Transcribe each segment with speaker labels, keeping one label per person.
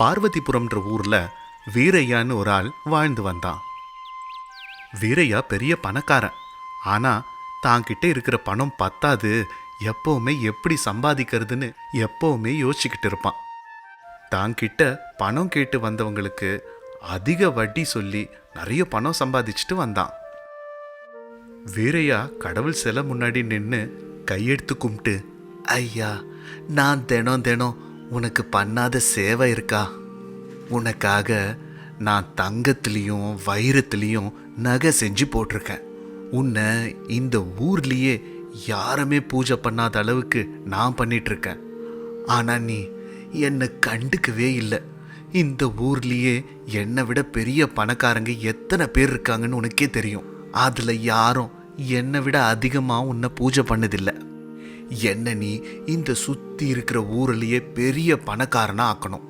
Speaker 1: பார்வதிபுரம்ன்ற ஊரில் வீரையான்னு ஒரு ஆள் வாழ்ந்து வந்தான். வீரையா பெரிய பணக்காரன். ஆனால் தான் கிட்டே இருக்கிற பணம் பத்தாது. எப்போவுமே எப்படி சம்பாதிக்கிறதுன்னு எப்போவுமே யோசிச்சுக்கிட்டு இருப்பான். தான் கிட்ட பணம் கேட்டு வந்தவங்களுக்கு அதிக வட்டி சொல்லி நிறைய பணம் சம்பாதிச்சுட்டு வந்தான். வீரையா கடவுள் சிலை முன்னாடி நின்று கையெடுத்து கும்பிட்டு ஐயா நான் தினம் தினம் உனக்கு பண்ணாத சேவை இருக்கா? உனக்காக நான் தங்கத்துலேயும் வைரத்துலேயும் நகை செஞ்சு போட்டிருக்கேன். உன்னை இந்த ஊர்லேயே யாருமே பூஜை பண்ணாத அளவுக்கு நான் பண்ணிகிட்ருக்கேன் ஆனால் நீ என்னை கண்டுக்கவே இல்லை. இந்த ஊர்லேயே என்னை விட பெரிய பணக்காரங்க எத்தனை பேர் இருக்காங்கன்னு உனக்கே தெரியும். அதில் யாரும் என்னை விட அதிகமாக உன்னை பூஜை பண்ணதில்லை. என்ன நீ இந்த சுற்றி இருக்கிற ஊரிலேயே பெரிய பணக்காரனாக ஆக்கணும்.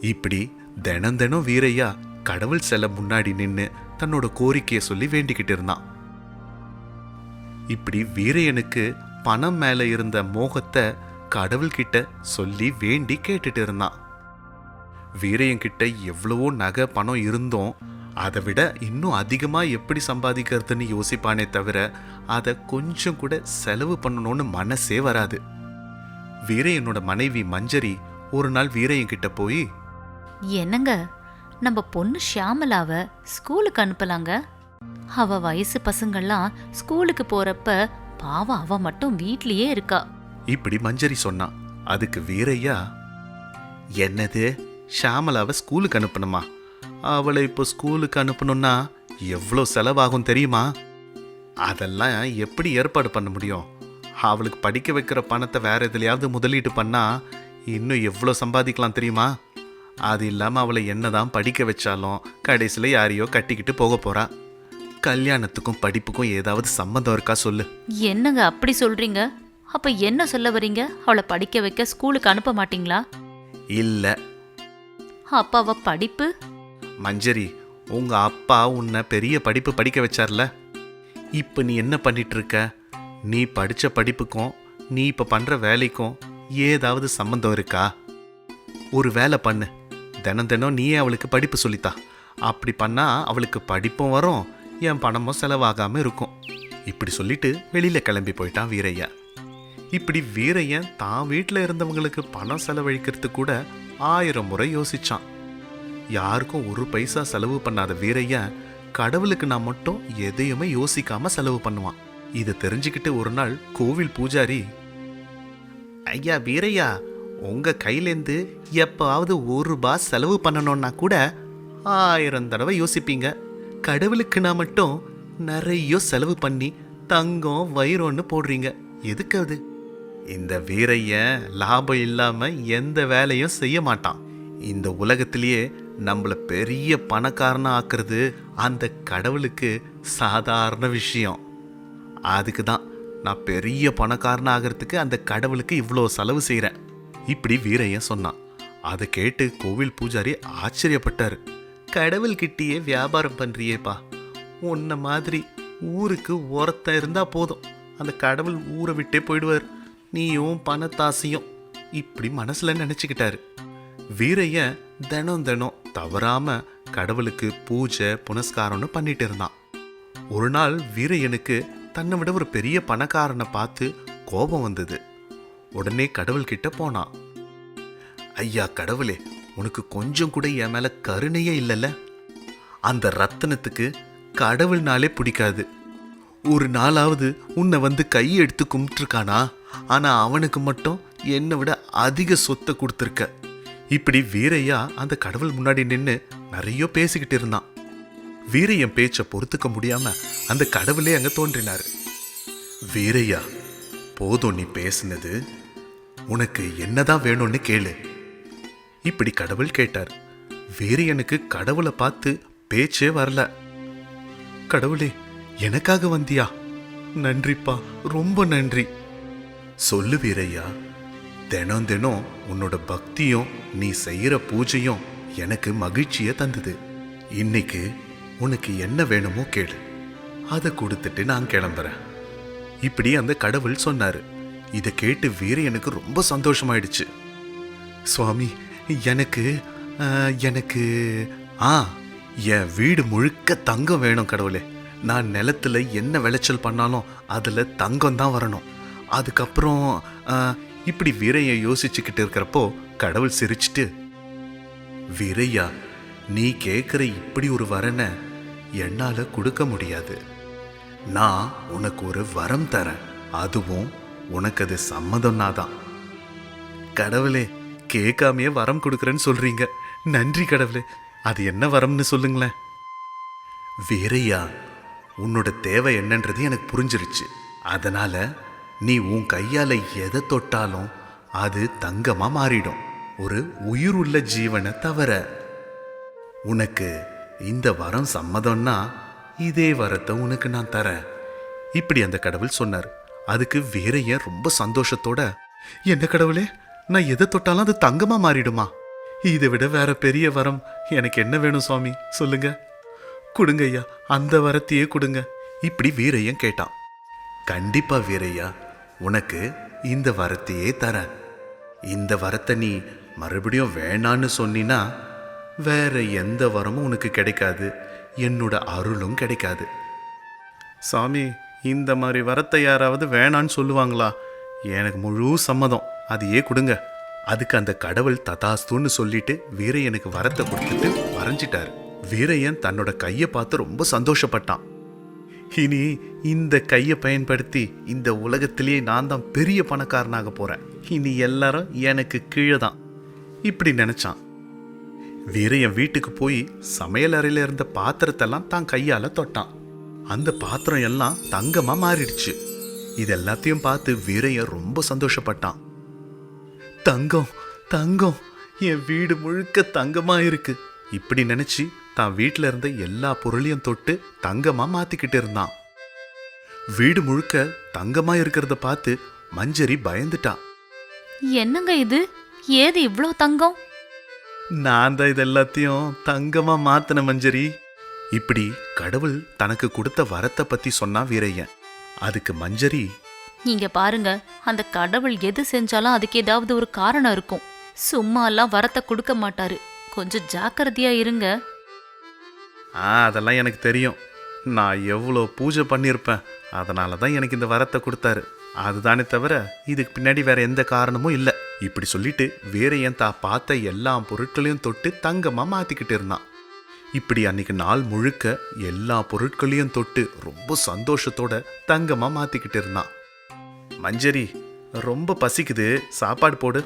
Speaker 1: இப்படி தினம் தினம் வீரையா கடவுள் செல்ல முன்னாடி நின்று தன்னோட கோரிக்கையை சொல்லி வேண்டிக்கிட்டு இருந்தான். இப்படி வீரையனுக்கு பணம் மேலே இருந்த மோகத்தை கடவுள்கிட்ட சொல்லி வேண்டி கேட்டுட்டு இருந்தான். வீரையன்கிட்ட எவ்வளவோ நகை பணம் இருந்தோம். அதை விட இன்னும் அதிகமா எப்படி சம்பாதிக்கிறதுன்னு யோசிப்பானே தவிர அதை கொஞ்சம் கூட செலவு பண்ணணும்னு மனசே வராது. வீரையனோட மனைவி மஞ்சரி ஒரு நாள் வீரையன் கிட்ட போய்
Speaker 2: என்னங்க நம்ம பொண்ணு ஷியாமலாவ ஸ்கூலுக்கு அனுப்பலாங்க? அவ வயசு பசங்கள்லாம் ஸ்கூலுக்கு போறப்ப பாவம் அவ மட்டும் வீட்லயே இருக்கா.
Speaker 1: இப்படி மஞ்சரி சொன்னான் அதுக்கு வீரையா என்னது? ஷாமலாவை ஸ்கூலுக்கு அனுப்பணுமா? அவளை இப்போ ஸ்கூலுக்கு அனுப்பணும்னா எவ்வளோ செலவாகும் தெரியுமா? அதெல்லாம் எப்படி ஏற்பாடு பண்ண முடியும்? அவளுக்கு படிக்க வைக்கிற பணத்தை வேற எதுலையாவது முதலீடு பண்ணா இன்னும் எவ்வளோ சம்பாதிக்கலாம் தெரியுமா? அது இல்லாமல் அவளை என்னதான் படிக்க வச்சாலும் கடைசியில் யாரையோ கட்டிக்கிட்டு போக போறா. கல்யாணத்துக்கும் படிப்புக்கும் ஏதாவது சம்மந்தம் இருக்கா சொல்லு.
Speaker 2: என்னங்க அப்படி சொல்றீங்க? அப்ப என்ன சொல்ல வரீங்க? அவளை படிக்க வைக்க ஸ்கூலுக்கு அனுப்ப மாட்டீங்களா?
Speaker 1: இல்லை.
Speaker 2: அப்ப அவ படிப்பு?
Speaker 1: மஞ்சரி உங்க அப்பா உன்னை பெரிய படிப்பு படிக்க வச்சார்ல. இப்போ நீ என்ன பண்ணிட்டு இருக்க நீ படித்த படிப்புக்கும் நீ இப்போ பண்ணுற வேலைக்கும் ஏதாவது சம்பந்தம் இருக்கா? ஒரு வேலை பண்ணு. தினம் தினம் நீயே அவளுக்கு படிப்பு சொல்லித்தா. அப்படி பண்ணால் அவளுக்கு படிப்பும் வரும் என் பணமும் செலவாகாமல் இருக்கும். இப்படி சொல்லிட்டு வெளியில் கிளம்பி போயிட்டான் வீரையன் இப்படி வீரையன் தான் வீட்டில் இருந்தவங்களுக்கு பணம் செலவழிக்கிறது கூட ஆயிரம் முறை யோசிச்சான். யாருக்கும் ஒரு பைசா செலவு பண்ணாத வீரையன் கடவுளுக்கு நான் மட்டும் எதையுமே யோசிக்காம செலவு பண்ணுவான். இதை தெரிஞ்சுக்கிட்டு ஒரு நாள் கோவில் பூஜாரி ஐயா வீரையா உங்க கையிலேருந்து எப்பாவது ஒரு ரூபாய் செலவு பண்ணணும்னா கூட ஆயிரம் தடவை யோசிப்பீங்க. கடவுளுக்கு நான் மட்டும் நிறைய செலவு பண்ணி தங்கம் வைரம்னு போடுறீங்க. எதுக்கு அது? இந்த வீரையன் லாபம் இல்லாம எந்த வேலையும் செய்ய மாட்டான். இந்த உலகத்திலேயே நம்மள பெரிய பணக்காரனாக ஆக்குறது அந்த கடவுளுக்கு சாதாரண விஷயம். அதுக்கு தான் நான் பெரிய பணக்காரன் ஆகிறதுக்கு அந்த கடவுளுக்கு இவ்வளோ செலவு செய்கிறேன் இப்படி வீரையன் சொன்னான். அதை கேட்டு கோவில் பூஜாரி ஆச்சரியப்பட்டார். கடவுள்கிட்டயே வியாபாரம் பண்ணுறியேப்பா உன்ன மாதிரி ஊருக்கு ஒருத்தன் இருந்தால் போதும். அந்த கடவுள் ஊரை விட்டே போயிடுவார். நீயும் பணத்தாசையும். இப்படி மனசில் நினச்சிக்கிட்டாரு. வீரைய தினம் தினம் தவறாம கடவுளுக்கு பூஜை புனஸ்காரம்னு பண்ணிட்டு இருந்தான். ஒரு நாள் வீரையனுக்கு தன்னை விட ஒரு பெரிய பணக்காரனை பார்த்து கோபம் வந்தது. உடனே கடவுள்கிட்ட போனான். ஐயா கடவுளே உனக்கு கொஞ்சம் கூட என் மேல கருணையே இல்லைல்ல? அந்த ரத்தனத்துக்கு கடவுள்னாலே பிடிக்காது. ஒரு நாளாவது உன்னை வந்து கையெடுத்து எடுத்து கும்பிட்டுருக்கானா? ஆனா அவனுக்கு மட்டும் என்னை விட அதிக சொத்தை கொடுத்துருக்க. இப்படி வீரையா அந்த கடவுள் முன்னாடி நின்று நிறைய பேசிக்கிட்டு இருந்தான். வீரையன் பேச்சை பொறுத்துக்க முடியாம அந்த கடவுளே அங்க தோன்றினாரு. வீரையா போதும் நீ பேசுனது. உனக்கு என்னதான் வேணும்னு கேளு. இப்படி கடவுள் கேட்டார். வீரையனுக்கு கடவுளை பார்த்து பேச்சே வரல. கடவுளே எனக்காக வந்தியா? நன்றிப்பா ரொம்ப நன்றி. சொல்லு வீரையா தினம் தினம் உன்னோட பக்தியும் நீ செய்கிற பூஜையும் எனக்கு மகிழ்ச்சியை தந்தது. இன்னைக்கு உனக்கு என்ன வேணுமோ கேளு. அதை கொடுத்துட்டு நான் கிளம்புறேன். இப்படி அந்த கடவுள் சொன்னார். இதை கேட்டு வீர எனக்கு ரொம்ப சந்தோஷமாயிடுச்சு. சுவாமி எனக்கு எனக்கு ஆ என் வீடு முழுக்க தங்கம் வேணும் கடவுளே. நான் நிலத்துல என்ன விளைச்சல் பண்ணாலும் அதில் தங்கம் தான் வரணும். அதுக்கப்புறம் இப்படி வீரைய யோசிச்சுக்கிட்டு இருக்கிறப்போ கடவுள் சிரிச்சிட்டு வீரையா நீ கேட்குற இப்படி ஒரு வரனை என்னால் கொடுக்க முடியாது. நான் உனக்கு ஒரு வரம் தரேன். அதுவும் உனக்கு அது சம்மதம்னா தான் கடவுளே கேட்காமையே வரம் கொடுக்குறேன்னு சொல்கிறீங்க நன்றி கடவுளே. அது என்ன வரம்னு சொல்லுங்களேன். வீரையா உன்னோட தேவை என்னன்றது எனக்கு புரிஞ்சிருச்சு. அதனால் நீ உன் கையால எதை தொட்டாலும் அது தங்கமா மாறிடும். ஒரு உயிர் உள்ள ஜீவனை தவிர. உனக்கு இந்த வரம் சம்மதம்னா இதே வரத்தை உனக்கு நான் தரேன். இப்படி அந்த கடவுள் சொன்னார். அதுக்கு வீரையன் ரொம்ப சந்தோஷத்தோட என்ன கடவுளே நான் எதை தொட்டாலும் அது தங்கமா மாறிடுமா? இதை விட வேற பெரிய வரம் எனக்கு என்ன வேணும் சுவாமி? சொல்லுங்க. கொடுங்க ஐயா அந்த வரத்தையே கொடுங்க. இப்படி வீரையன் கேட்டான். கண்டிப்பா வீரையா உனக்கு இந்த வரத்தையே தரேன். இந்த வரத்தை நீ மறுபடியும் வேணான்னு சொன்னினா வேற எந்த வரமும் உனக்கு கிடைக்காது. என்னோட அருளும் கிடைக்காது. சாமி இந்த மாதிரி வரத்தை யாராவது வேணான்னு சொல்லுவாங்களா? எனக்கு முழு சம்மதம். அதையே கொடுங்க. அதுக்கு அந்த கடவுள் ததாஸ்துன்னு சொல்லிட்டு வீரையனுக்கு வரத்தை கொடுத்துட்டு வரைஞ்சிட்டாரு. வீரையன் தன்னோட கையை பார்த்து ரொம்ப சந்தோஷப்பட்டான். இனி இந்த கையை பயன்படுத்தி இந்த உலகத்திலேயே நான் தான் பெரிய பணக்காரனாக போகிறேன் இனி எல்லாரும் எனக்கு கீழே தான். இப்படி நினச்சான். வீரையன் வீட்டுக்கு போய் சமையல் அறையில் இருந்த பாத்திரத்தெல்லாம் தான் கையால் தொட்டான். அந்த பாத்திரம் எல்லாம் தங்கமாக மாறிடுச்சு. இது எல்லாத்தையும் பார்த்து வீரையன் ரொம்ப சந்தோஷப்பட்டான். தங்கம் தங்கம் என் வீடு முழுக்க தங்கமாக இருக்கு. இப்படி நினச்சி தான் வீட்ல இருந்த எல்லா பொருளையும் தொட்டு தங்கமா மாத்திக்கிட்டு இருந்தான். வீடு முழுக்க தங்கமா இருக்கிறத பார்த்து மஞ்சரி பயந்துட்டான்.
Speaker 2: என்னங்க இது? ஏது இவ்ளோ தங்கம்?
Speaker 1: நான் தான் இது எல்லாத்தையும் தங்கமா மாத்தின மஞ்சரி. இப்படி கடவுள் தனக்கு கொடுத்த வரத்தை பத்தி சொன்னா வீரையன் அதுக்கு மஞ்சரி
Speaker 2: நீங்க பாருங்க அந்த கடவுள் எது செஞ்சாலும் அதுக்கு ஏதாவது ஒரு காரணம் இருக்கும். சும்மா எல்லாம் வரத்தை கொடுக்க மாட்டாரு. கொஞ்சம் ஜாக்கிரதையா இருங்க.
Speaker 1: ஆ அதெல்லாம் எனக்கு தெரியும். நான் எவ்வளோ பூஜை பண்ணியிருப்பேன் அதனால தான் எனக்கு இந்த வரத்தை கொடுத்தாரு. அதுதானே தவிர இதுக்கு பின்னாடி வேற எந்த காரணமும் இல்லை. இப்படி சொல்லிட்டு வீரையன் தா பார்த்த எல்லா பொருட்களையும் தொட்டு தங்கமாக மாற்றிக்கிட்டு இருந்தான். இப்படி அன்னைக்கு நாள் முழுக்க எல்லா பொருட்களையும் தொட்டு ரொம்ப சந்தோஷத்தோட தங்கமாக மாற்றிக்கிட்டு இருந்தான். மஞ்சரி ரொம்ப பசிக்குது. சாப்பாடு போடு.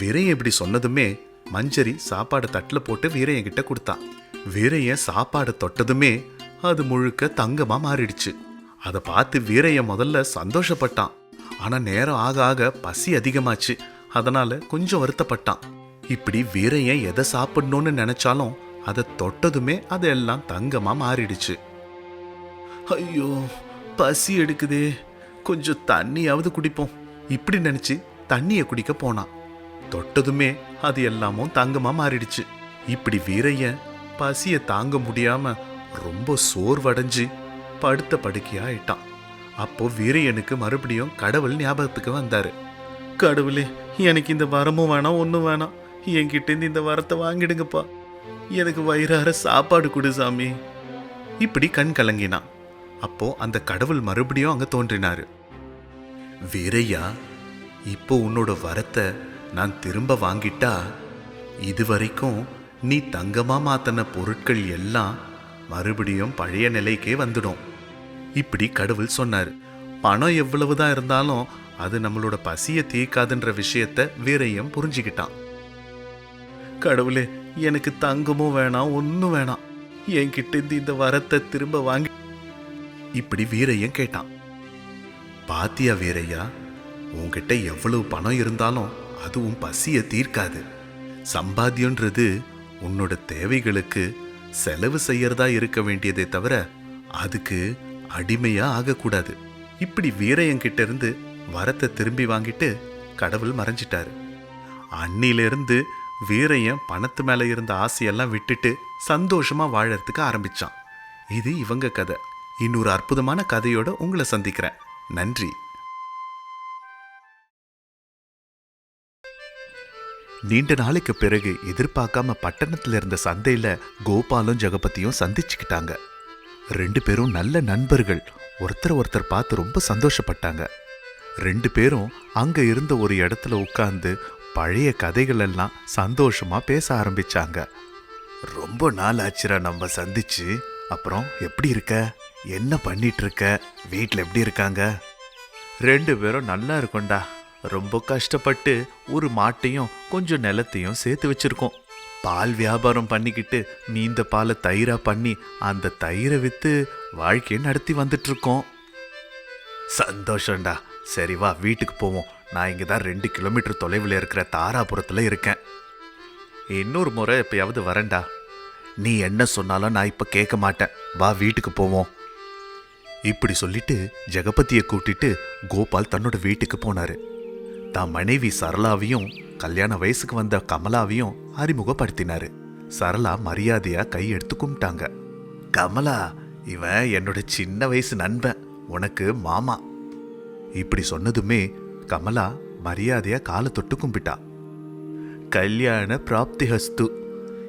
Speaker 1: வீரையன் இப்படி சொன்னதுமே மஞ்சரி சாப்பாடு தட்டில் போட்டு வீரையன் கிட்ட கொடுத்தான் வீரையன் சாப்பாடு தொட்டதுமே அது முழுக்க தங்கமா மாறிடுச்சு. அதை பார்த்து வீரையன் முதல்ல சந்தோஷப்பட்டான். ஆனா நேரம் ஆக ஆக பசி அதிகமாச்சு. அதனால கொஞ்சம் வருத்தப்பட்டான். இப்படி வீரையன் எதை சாப்பிடணும்னு நினைச்சாலும் அதை தொட்டதுமே அதெல்லாம் தங்கமா மாறிடுச்சு. ஐயோ பசி எடுக்குதே. கொஞ்சம் தண்ணியாவது குடிப்போம். இப்படி நினைச்சு தண்ணியை குடிக்க போனான். தொட்டதுமே அது எல்லாமும் தங்கமா மாறிடுச்சு. இப்படி வீரையன் பசியை தாங்க முடியாம ரொம்ப சோர்வடைஞ்சு படுத்த படுக்கையாயிட்டான். அப்போ வீரையனுக்கு மறுபடியும் கடவுள் ஞாபகத்துக்கு வந்தாரு. கடவுளே எனக்கு இந்த வரமும் வேணாம் ஒன்றும் வேணாம். என்கிட்ட இருந்து இந்த வரத்தை வாங்கிடுங்கப்பா. எனக்கு வயிறார சாப்பாடு கொடு சாமி. இப்படி கண் கலங்கினான். அப்போ அந்த கடவுள் மறுபடியும் அங்க தோன்றினாரு. வீரையா இப்போ உன்னோட வரத்தை நான் திரும்ப வாங்கிட்டா இதுவரைக்கும் நீ தங்கமா மாத்தின பொருட்கள் எல்லாம் மறுபடியும் பழைய நிலைக்கே வந்துடும். இப்படி கடவுள் சொன்னார். பணம் எவ்வளவுதான் இருந்தாலும் அது நம்மளோட பசியை தீர்க்காதுன்ற விஷயத்த வீரையும் புரிஞ்சுக்கிட்டான். கடவுளே எனக்கு தங்கமும் வேணாம் ஒன்றும் வேணாம். என்கிட்ட இருந்து இந்த வரத்தை திரும்ப வாங்கி இப்படி வீரையும் கேட்டான். பாத்தியா வீரையா உன்கிட்ட எவ்வளவு பணம் இருந்தாலும் அதுவும் பசியை தீர்க்காது. சம்பாத்தியன்றது உன்னோட தேவைகளுக்கு செலவு செய்யறதா இருக்க வேண்டியதே தவிர அதுக்கு அடிமையா ஆகக்கூடாது. இப்படி வீரையங்கிட்ட இருந்து வரத்தை திரும்பி வாங்கிட்டு கடவுள் மறைஞ்சிட்டாரு. அன்னிலிருந்து வீரையன் பணத்து மேல இருந்த ஆசையெல்லாம் விட்டுட்டு சந்தோஷமா வாழறதுக்கு ஆரம்பிச்சான். இது இவங்க கதை. இன்னொரு அற்புதமான கதையோட உங்களை சந்திக்கிறேன். நன்றி. நீண்ட நாளைக்கு பிறகு எதிர்பார்க்காம பட்டணத்துல இருந்த சந்தையில கோபாலும் ஜெகபதியும் சந்திச்சுக்கிட்டாங்க. ரெண்டு பேரும் நல்ல நண்பர்கள். ஒருத்தர் ஒருத்தர் பார்த்து ரொம்ப சந்தோஷப்பட்டாங்க. ரெண்டு பேரும் அங்க இருந்த ஒரு இடத்துல உட்கார்ந்து பழைய கதைகள் எல்லாம் சந்தோஷமா பேச ஆரம்பிச்சாங்க. ரொம்ப நாள் ஆச்சுரா நம்ம சந்திச்சு. அப்புறம் எப்படி இருக்க? என்ன பண்ணிட்டு இருக்க? வீட்டில் எப்படி இருக்காங்க? ரெண்டு பேரும் நல்லா இருக்கோம்டா. ரொம்ப கஷ்டப்பட்டு ஒரு மாட்டையும் கொஞ்சம் நிலத்தையும் சேர்த்து வச்சிருக்கோம். பால் வியாபாரம் பண்ணிக்கிட்டு நீந்த பாலை தயிரா பண்ணி அந்த தயிரை வித்து வாழ்க்கையை நடத்தி வந்துட்டு இருக்கோம் சந்தோஷம்டா. சரி வா வீட்டுக்கு போவோம். நான் இங்கே தான் ரெண்டு கிலோமீட்டர் தொலைவில் இருக்கிற தாராபுரத்தில் இருக்கேன். இன்னொரு முறை எப்பயாவது வரேன்டா. நீ என்ன சொன்னாலும் நான் இப்போ கேட்க மாட்டேன். வா வீட்டுக்கு போவோம். இப்படி சொல்லிட்டு ஜெகபதியை கூட்டிட்டு கோபால் தன்னோட வீட்டுக்கு போனாரு. தான் மனைவி சரளாவையும் கல்யாண வயசுக்கு வந்த கமலாவையும் அறிமுகப்படுத்தினாரு. சரளா மரியாதையா கை எடுத்து கும்பிட்டாங்க. கமலா இவன் என்னோட சின்ன வயசு நண்பன். உனக்கு மாமா. இப்படி சொன்னதுமே கமலா மரியாதையா காலை தொட்டு கும்பிட்டா. கல்யாண பிராப்தி ஹஸ்து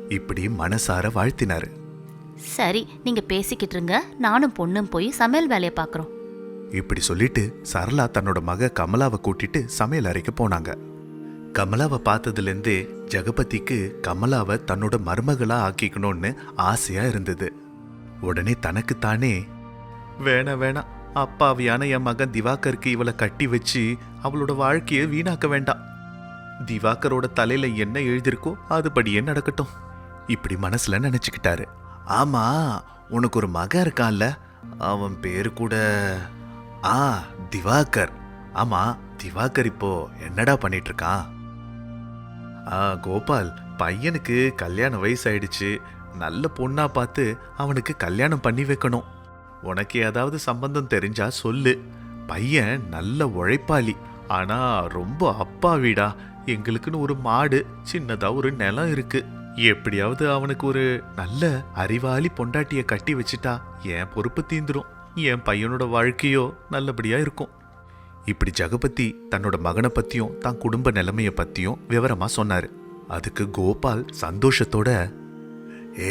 Speaker 1: இப்படி மனசார வாழ்த்தினாரு.
Speaker 2: சரி நீங்க பேசிக்கிட்டு இருங்க. நானும் பொண்ணும் போய் சமையல் வேலையை பார்க்குறோம்.
Speaker 1: இப்படி சொல்லிட்டு சரளா தன்னோட மக கமலாவை கூட்டிட்டு சமையல் அறைக்கு போனாங்க. கமலாவை பார்த்ததுலேருந்தே ஜெகபதிக்கு கமலாவை தன்னோட மருமகளாக ஆக்கிக்கணும்னு ஆசையாக இருந்தது. உடனே தனக்குத்தானே வேணாம் வேணாம் அப்பாவியான என் மகன் திவாகருக்கு இவளை கட்டி வச்சு அவளோட வாழ்க்கையை வீணாக்க வேண்டாம். திவாகரோட தலையில் என்ன எழுதியிருக்கோ அதுபடியே நடக்கட்டும். இப்படி மனசில் நினச்சிக்கிட்டாரு. ஆமாம் உனக்கு ஒரு மகன் இருக்கான்ல அவன் பேரு கூட ஆ திவாகர். ஆமா திவாகர் இப்போ என்னடா பண்ணிட்டு இருக்கான் ஆ கோபால் பையனுக்கு கல்யாண வயசாயிடுச்சு. நல்ல பொண்ணா பார்த்து அவனுக்கு கல்யாணம் பண்ணி வைக்கணும். உனக்கு ஏதாவது சம்பந்தம் தெரிஞ்சா சொல்லு. பையன் நல்ல உழைப்பாளி. ஆனா ரொம்ப அப்பாவிடா எங்களுக்குன்னு ஒரு மாடு சின்னதா ஒரு நிலம் இருக்கு. எப்படியாவது அவனுக்கு ஒரு நல்ல அறிவாளி பொண்டாட்டிய கட்டி வச்சிட்டா என் பொறுப்பு தீந்துரும். என் பையனோட வாழ்க்கையோ நல்லபடியாக இருக்கும். இப்படி ஜெகபதி தன்னோட மகனை பற்றியும் தான் குடும்ப நிலைமையை பற்றியும் விவரமாக சொன்னார். அதுக்கு கோபால் சந்தோஷத்தோட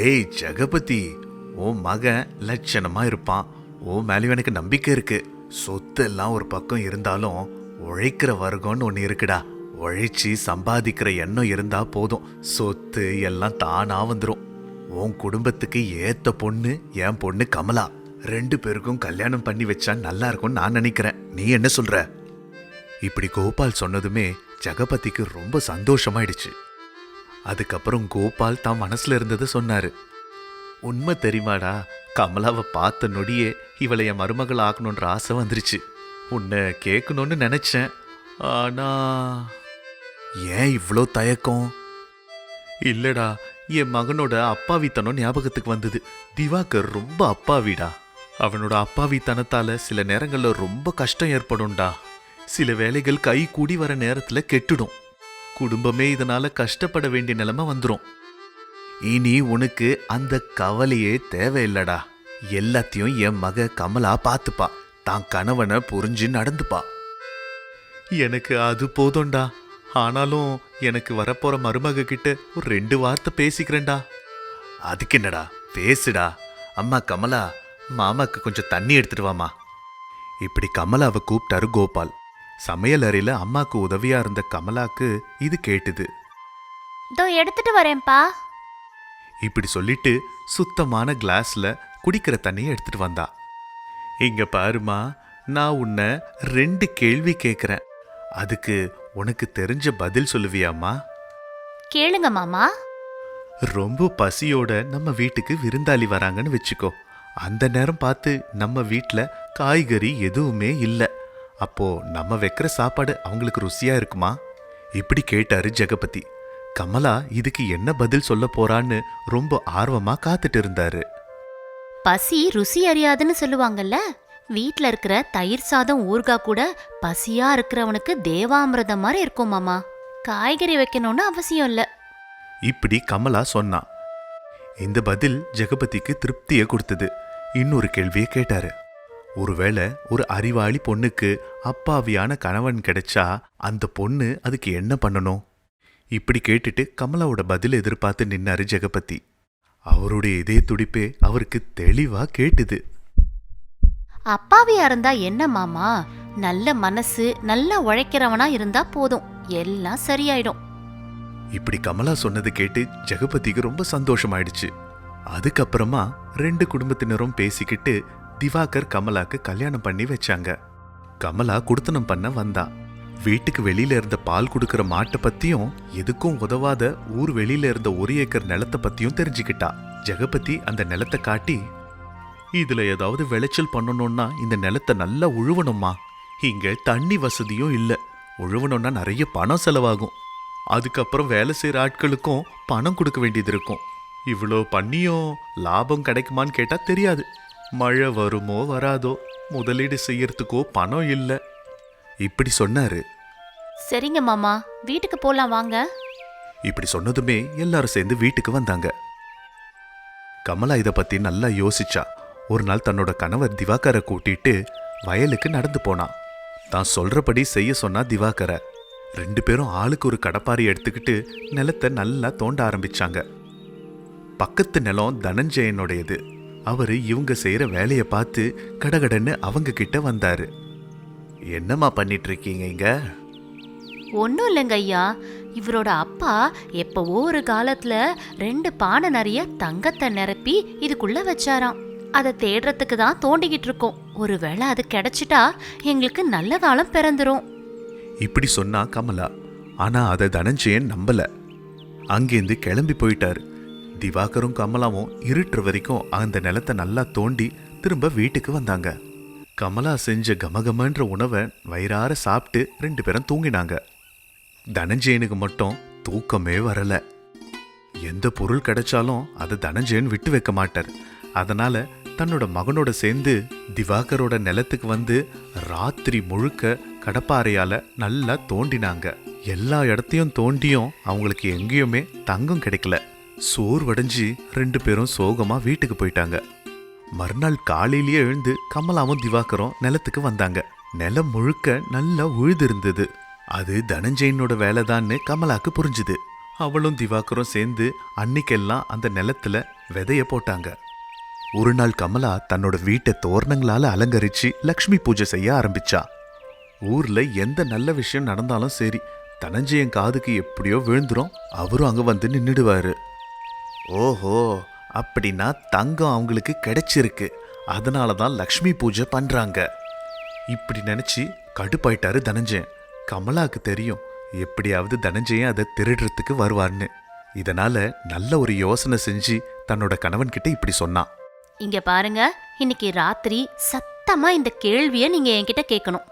Speaker 1: ஏய் ஜெகபதி உன் மகன் லட்சணமாக இருப்பான். உன் மேலேயும் எனக்கு நம்பிக்கை இருக்கு. சொத்து எல்லாம் ஒரு பக்கம் இருந்தாலும் உழைக்கிற வர்க்கம்னு ஒன்று இருக்குடா. உழைச்சி சம்பாதிக்கிற எண்ணம் இருந்தா போதும். சொத்து எல்லாம் தானா வந்துடும் உன் குடும்பத்துக்கு ஏத்த பொண்ணு என் பொண்ணு கமலா. ரெண்டு பேருக்கும் கல்யாணம் பண்ணி வச்சா நல்லா இருக்கும்னு நான் நினைக்கிறேன். நீ என்ன சொல்ற? இப்படி கோபால் சொன்னதுமே ஜெகபதிக்கு ரொம்ப சந்தோஷமாயிடுச்சு. அதுக்கப்புறம் கோபால் தான் மனசுல இருந்ததை சொன்னாரு. உண்மை தெரியுமாடா கமலாவை பார்த்த நொடியே இவளை என் மருமகள் ஆக்கணுன்ற ஆசை வந்துருச்சு. உன்னை கேட்கணும்னு நினைச்சேன். ஆனா ஏன் இவ்வளோ தயக்கம்? இல்லடா என் மகனோட அப்பாவித்தனம் ஞாபகத்துக்கு வந்தது. திவாகர் ரொம்ப அப்பாவிடா. அவனோட அப்பாவித்தனத்தால சில நேரங்கள்ல ரொம்ப கஷ்டம் ஏற்படும்டா. சில வேலைகள் கை கூடி வர நேரத்துல கெட்டுடும். குடும்பமே இதனால கஷ்டப்பட வேண்டிய நிலைமை வந்துடும் இனி உனக்கு அந்த கவலையே தேவையில்லடா. எல்லாத்தையும் என் மக கமலா பார்த்துப்பா தான் கணவனை புரிஞ்சு நடந்துப்பா. எனக்கு அது போதும்டா. ஆனாலும் எனக்கு வரப்போற மருமக கிட்ட ஒரு ரெண்டு வார்த்தை பேசிக்கிறேன்டா. அதுக்கு என்னடா? பேசுடா. அம்மா கமலா மாமாக்கு கொஞ்சம் தண்ணி எடுத்துட்டு வாமா இப்படி கமலாவை கூப்பிட்டாரு கோபால். சமையல் அறையில அம்மாக்கு உதவியா இருந்த கமலாக்கு இது கேட்டுது.
Speaker 2: இதோ எடுத்துட்டு வரேன்ப்பா.
Speaker 1: இப்படி சொல்லிட்டு சுத்தமான கிளாஸ்ல குடிக்கிற தண்ணியை எடுத்துட்டு வந்தா. இங்க பாருமா நான் உன்னை ரெண்டு கேள்வி கேட்குறேன் அதுக்கு உனக்கு தெரிஞ்ச பதில் சொல்லுவியாம்மா?
Speaker 2: கேளுங்க மாமா.
Speaker 1: ரொம்ப பசியோட நம்ம வீட்டுக்கு விருந்தாளி வராங்கன்னு வச்சுக்கோ. அந்த நேரம் பார்த்து நம்ம வீட்டில் காய்கறி எதுவுமே இல்லை. அப்போ நம்ம வைக்கிற சாப்பாடு அவங்களுக்கு ருசியா இருக்குமா? இப்படி கேட்டாரு ஜெகபதி. கமலா இதுக்கு என்ன பதில் சொல்ல போறான்னு ரொம்ப ஆர்வமா காத்துட்டு இருந்தாரு.
Speaker 2: பசி ருசி அறியாதுன்னு சொல்லுவாங்கல்ல? வீட்ல இருக்கிற தயிர் சாதம் ஊறுகாய் கூட பசியா இருக்கிறவனுக்கு தேவாமிர்தம் மாதிரி இருக்கும் மாமா. காய்கறி வைக்கணும்னு அவசியம் இல்ல.
Speaker 1: இப்படி கமலா சொன்னா. இந்த பதில் ஜெகபதிக்கு திருப்தியை கொடுத்தது. இன்னொரு கேள்வியை கேட்டாரு. ஒருவேளை ஒரு அறிவாளி பொண்ணுக்கு அப்பாவியான கணவன் கிடைச்சா அந்த பொண்ணு அதுக்கு என்ன பண்ணணும்? இப்படி கேட்டுட்டு கமலாவோட பதில் எதிர்பார்த்து நின்னாரு ஜெகபதி. அவருடைய இதய துடிப்பே அவருக்கு தெளிவா கேட்டுது.
Speaker 2: அப்பாவியா இருந்தா என்ன மாமா? நல்ல மனசு நல்லா உழைக்கிறவனா இருந்தா போதும். எல்லாம் சரியாயிடும்.
Speaker 1: இப்படி கமலா சொன்னது கேட்டு ஜெகபதிக்கு ரொம்ப சந்தோஷமாயிடுச்சு. அதுக்கப்புறமா ரெண்டு குடும்பத்தினரும் பேசிக்கிட்டு திவாகர் கமலாக்கு கல்யாணம் பண்ணி வச்சாங்க. கமலா குடுத்தனம் பண்ண வந்தா. வீட்டுக்கு வெளியில இருந்த பால் கொடுக்கற மாட்டை பத்தியும் எதுக்கும் உதவாத ஊர் வெளியில இருந்த ஒரு ஏக்கர் நிலத்தை பத்தியும் தெரிஞ்சுக்கிட்டா. ஜெகபதி அந்த நிலத்தை காட்டி இதுல ஏதாவது விளைச்சல் பண்ணணும்னா இந்த நிலத்தை நல்லா உழுவணுமா இங்க தண்ணி வசதியும் இல்ல. உழுவணும்னா நிறைய பணம் செலவாகும். அதுக்கப்புறம் வேலை செய்யற ஆட்களுக்கும் பணம் கொடுக்க வேண்டியது இருக்கும். இவ்வளோ பண்ணியும் லாபம் கிடைக்குமான்னு கேட்டா தெரியாது. மழை வருமோ வராதோ முதலீடு செய்யறதுக்கோ பணம் இல்ல. இப்படி சொன்னாரு.
Speaker 2: சரிங்க மாமா வீட்டுக்கு போலாம் வாங்க.
Speaker 1: இப்படி சொன்னதுமே எல்லாரும் சேர்ந்து வீட்டுக்கு வந்தாங்க. கமலா இத பத்தி நல்லா யோசிச்சா. ஒரு நாள் தன்னோட கணவர் திவாகரை கூட்டிட்டு வயலுக்கு நடந்து போனான். தான் சொல்றபடி செய்ய சொன்னா திவாகர. ரெண்டு பேரும் ஆளுக்கு ஒரு கடப்பாரி எடுத்துக்கிட்டு நிலத்தை நல்லா தோண்ட ஆரம்பிச்சாங்க. பக்கத்து நிலம் தனஞ்சயனுடையது. அவரு இவங்க செய்யற வேலையை பார்த்து கடகடன்னு அவங்க கிட்ட வந்தாரு. என்னம்மா பண்ணிட்டு இருக்கீங்க இங்க?
Speaker 2: ஒன்றும் இல்லைங்க ஐயா. இவரோட அப்பா எப்பவோ ஒரு காலத்துல ரெண்டு பானை நிறைய தங்கத்தை நிரப்பி இதுக்குள்ள வச்சாராம். அதை தேடுறதுக்கு தான் தோண்டிக்கிட்டு இருக்கோம். ஒருவேளை அது கிடைச்சிட்டா எங்களுக்கு நல்ல காலம் பிறந்துரும்.
Speaker 1: இப்படி சொன்னா கமலா. ஆனா அதை தனஞ்சயன் நம்பல. அங்கேருந்து கிளம்பி போயிட்டாரு. திவாகரும் கமலாவும் இருட்டுற வரைக்கும் அந்த நிலத்தை நல்லா தோண்டி திரும்ப வீட்டுக்கு வந்தாங்க. கமலா செஞ்ச கமகமன்ற உணவை வயிறார சாப்பிட்டு ரெண்டு பேரும் தூங்கினாங்க. தனஞ்சயனுக்கு மட்டும் தூக்கமே வரல. எந்த பொருள் கிடைச்சாலும் அதை தனஞ்சயன் விட்டு வைக்க மாட்டார். அதனால தன்னோட மகனோட சேர்ந்து திவாகரோட நிலத்துக்கு வந்து ராத்திரி முழுக்க கடப்பாறையால நல்லா தோண்டினாங்க. எல்லா இடத்தையும் தோண்டியும் அவங்களுக்கு எங்கேயுமே தங்கம் கிடைக்கல. சோர்வடைஞ்சு ரெண்டு பேரும் சோகமா வீட்டுக்கு போயிட்டாங்க. மறுநாள் காலையிலேயே எழுந்து கமலாவும் திவாகரும் நிலத்துக்கு வந்தாங்க. நிலம் முழுக்க நல்லா உழுதிருந்தது. அது தனஞ்சயனோட வேலைதான்னு கமலாக்கு புரிஞ்சுது. அவளும் திவாகரும் சேர்ந்து அன்னைக்கெல்லாம் அந்த நிலத்துல விதைய போட்டாங்க. ஒரு நாள் கமலா தன்னோட வீட்டை தோரணங்களால அலங்கரிச்சு லக்ஷ்மி பூஜை செய்ய ஆரம்பிச்சா. ஊர்ல எந்த நல்ல விஷயம் நடந்தாலும் சரி தனஞ்சயன் காதுக்கு எப்படியோ விழுந்துரும். அவரும் அங்க வந்து நின்றுடுவாரு ஓஹோ அப்படின்னா தங்கம் அவங்களுக்கு கிடைச்சிருக்கு. அதனால தான் லக்ஷ்மி பூஜை பண்றாங்க. இப்படி நினைச்சு கடுப்பாயிட்டாரு தனஞ்சயன் கமலாக்கு தெரியும் எப்படியாவது தனஞ்சயன் அதை திருடுறதுக்கு வருவார்னு. இதனால நல்ல ஒரு யோசனை செஞ்சு தன்னோட கணவன்கிட்ட இப்படி சொன்னான்.
Speaker 2: இங்க பாருங்க இன்னைக்கு ராத்திரி சத்தமா இந்த கேள்விய நீங்க என்கிட்ட கேட்கணும்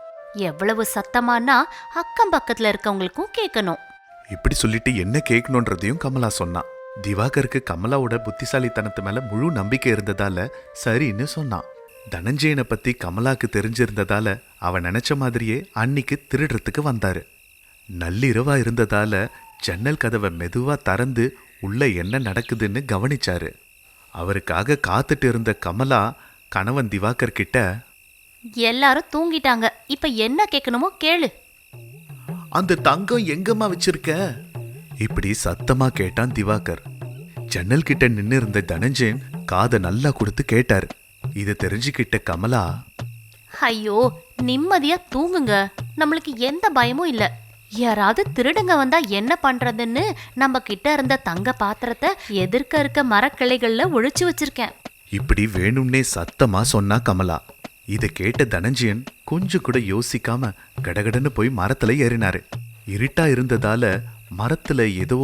Speaker 2: எவ்வளவு சத்தமானா அக்கம் பக்கத்துல இருக்கவங்களுக்கும் கேட்கணும்
Speaker 1: இப்படி சொல்லிட்டு என்ன கேட்கணுன்றதையும் கமலா சொன்னான். திவாகருக்கு கமலாவோட புத்திசாலித்தனத்து மேல முழு நம்பிக்கை இருந்ததால சரின்னு சொன்னான். தனஞ்சயனை பத்தி கமலாக்கு தெரிஞ்சிருந்ததால அவன் நினைச்ச மாதிரியே அன்னிக்கு திருடுறதுக்கு வந்தாரு. நள்ளிரவா இருந்ததால ஜன்னல் கதவை மெதுவா திறந்து உள்ள என்ன நடக்குதுன்னு கவனிச்சாரு. அவருக்காக காத்துட்டு இருந்த கமலா கணவன் திவாகர் கிட்ட
Speaker 2: எல்லாரும் தூங்கிட்டாங்க. இப்ப என்ன கேட்கணுமோ கேளு.
Speaker 1: அந்த தங்கம் எங்கம்மா வச்சிருக்க? இப்படி சத்தமா கேட்டான் திவாகர். ஜன்னல் கிட்ட நின்னு இருந்த தனஞ்சயன் காதை நல்லா கொடுத்து கேட்டாரு. இதை தெரிஞ்சுக்கிட்ட கமலா
Speaker 2: ஐயோ நிம்மதியா தூங்குங்க. நம்மளுக்கு எந்த பயமும் இல்ல. யாராவது திருடுங்க வந்தா என்ன பண்றதுன்னு நம்ம கிட்ட இருந்த தங்க பாத்திரத்தை எதிர்க்க இருக்க மரக்கிளைகள்ல ஒழிச்சு வச்சிருக்கேன்.
Speaker 1: இப்படி வேணும்னே சத்தமா சொன்னா கமலா. இதை கேட்ட தனஞ்சயன் கொஞ்சம் கூட யோசிக்காம கடகடன்னு போய் மரத்துல ஏறினாரு. இருட்டா இருந்ததால மரத்தில் ஏதோ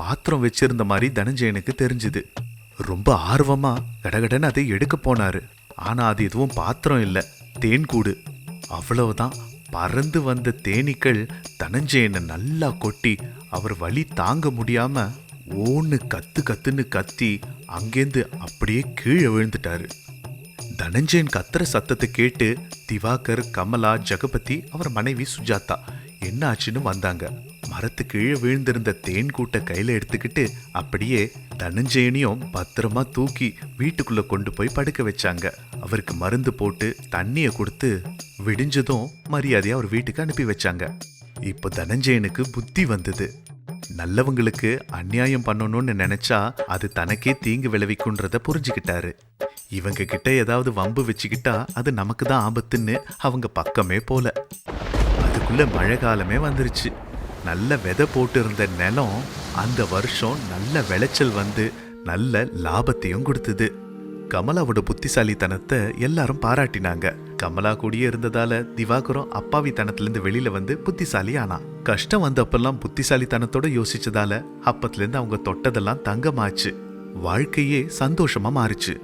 Speaker 1: பாத்திரம் வச்சிருந்த மாதிரி தனஞ்சயனுக்கு தெரிஞ்சுது. ரொம்ப ஆர்வமா கடகடன்னு அதை எடுக்க போனாரு. ஆனா அது எதுவும் பாத்திரம் இல்ல தேன்கூடு அவ்வளவுதான். பறந்து வந்த தேனீக்கள் தனஞ்சயனை நல்லா கொட்டி அவர் வழி தாங்க முடியாம ஓன்னு கத்து கத்துன்னு கத்தி அங்கேருந்து அப்படியே கீழே விழுந்துட்டாரு. தனஞ்சயன் கத்துற சத்தத்தை கேட்டு திவாகர் கமலா ஜெகபதி அவர் மனைவி சுஜாதா என்ன ஆச்சுன்னு வந்தாங்க. மரத்து கீழே விழுந்திருந்த தேன் கூட்டை கையில எடுத்துக்கிட்டு அப்படியே தனஞ்சயனையும் பத்திரமா தூக்கி வீட்டுக்குள்ள கொண்டு போய் படுக்க வச்சாங்க. அவருக்கு மருந்து போட்டு தண்ணிய கொடுத்து விடிஞ்சதும் மரியாதையா அவர் வீட்டுக்கு அனுப்பி வச்சாங்க. இப்போ தனஞ்சயனுக்கு புத்தி வந்தது. நல்லவங்களுக்கு அநியாயம் பண்ணணும்னு நினைச்சா அது தனக்கே தீங்கு விளைவிக்குன்றத புரிஞ்சுக்கிட்டாரு. இவங்க கிட்ட ஏதாவது வம்பு வச்சுக்கிட்டா அது நமக்கு தான் ஆபத்துன்னு அவங்க பக்கமே போல. அதுக்குள்ள மழை காலமே வந்துருச்சு. நல்ல விதை போட்டு இருந்த நிலம் அந்த வருஷம் நல்ல விளைச்சல் வந்து நல்ல லாபத்தையும் கொடுத்தது. கமலாவோட புத்திசாலித்தனத்தை எல்லாரும் பாராட்டினாங்க. கமலா கூடயே இருந்ததால திவாகரம் அப்பாவித்தனத்திலிருந்து வெளியில வந்து புத்திசாலி ஆனா கஷ்டம் வந்தப்பெல்லாம் புத்திசாலித்தனத்தோட யோசிச்சதால அப்பத்துலேருந்து அவங்க தொட்டதெல்லாம் தங்கமாச்சு. வாழ்க்கையே சந்தோஷமா மாறுச்சு.